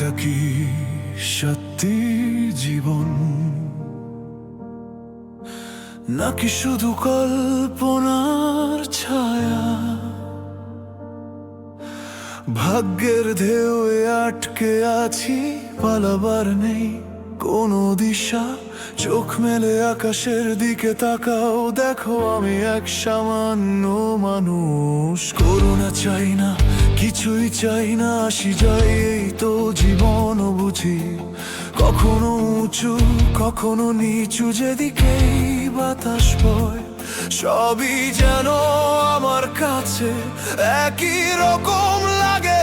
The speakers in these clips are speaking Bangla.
কি সত্যি জীবন? নাকি শুধু কল্পনার ছায়া? ভাগ্যের ঢেউয়ে আটকে আছি, পালাবার নেই কোনো দিশা। চোখ মেলে আকাশের দিকে তাকাও, দেখো আমি এক সামান্য মানুষ। করুণা চাই না কিছুই চাই না আসি যাই এই তো জীবন বুঝি কখনো উঁচু কখনো নিচু যেদিকেই বাতাস বয় সবই যেন আমার কাছে একই রকম লাগে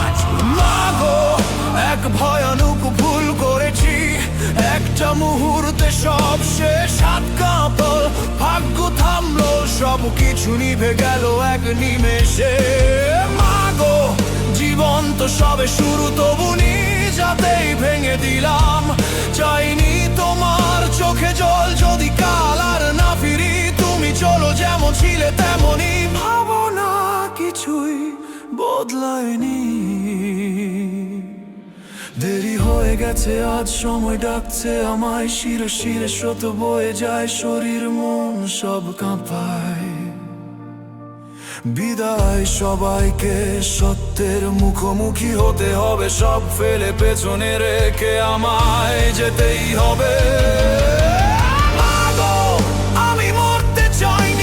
আজ। মাগো, এক ভয়ানক একটা মুহূর্তে সব শেষ, হাত কাঁপল, ভাগ্য থামলো সব কিছু নিভে গেল এক নিমেষে। মাগো, জীবন তো সবে শুরু, তবু যাতেই ভেঙে দিলাম। চাইনি তোমার চোখে জল, যদি কাল আর না ফিরি, তুমি চলো যেমন ছিলে তেমনই। ভাবনা কিছুই বদলায়নি। দেরি হয়ে গেছে, আজ সময় ডাকছে আমায়। শিরে শিরে শত বয়ে যায়, শরীর মন সব কাঁপায়। বিদায় সবাইকে, সত্যের মুখোমুখি হতে হবে, সব ফেলে পেছনে রেখে আমায় যেতেই হবে। আমি মরতে চাইনি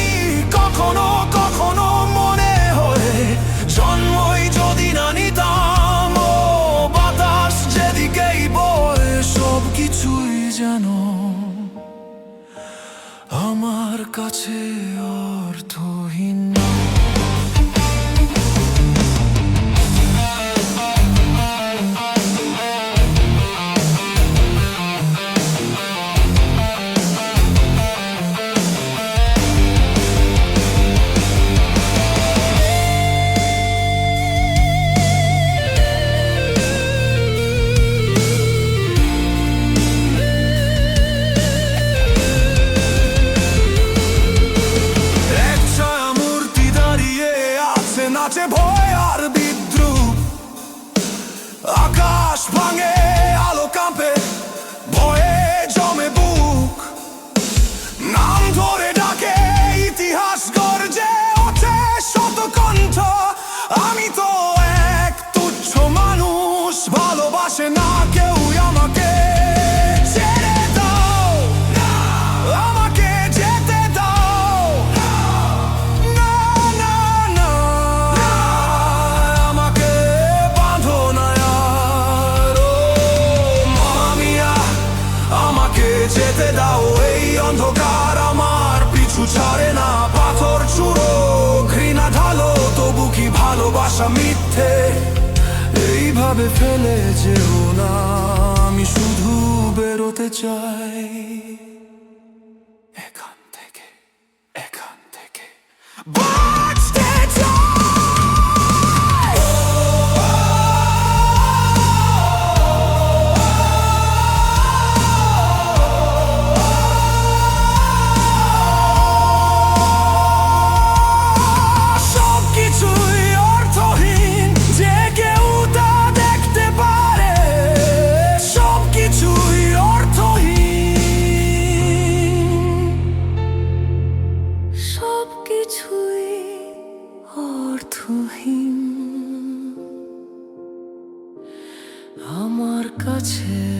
যেন আমার কাছে অর্থহীন। sprang অন্ধকার আমার পিছু ছাড়ে না, পাথর চুরো, ঘৃণা ঢালো, তবু কি ভালোবাসা মিথ্যে? এইভাবে ফেলে যেও না, আমি শুধু বেরোতে চাই। এখান থেকে এখান থেকে। বাঁচতে অর্থহীন আমার কাছে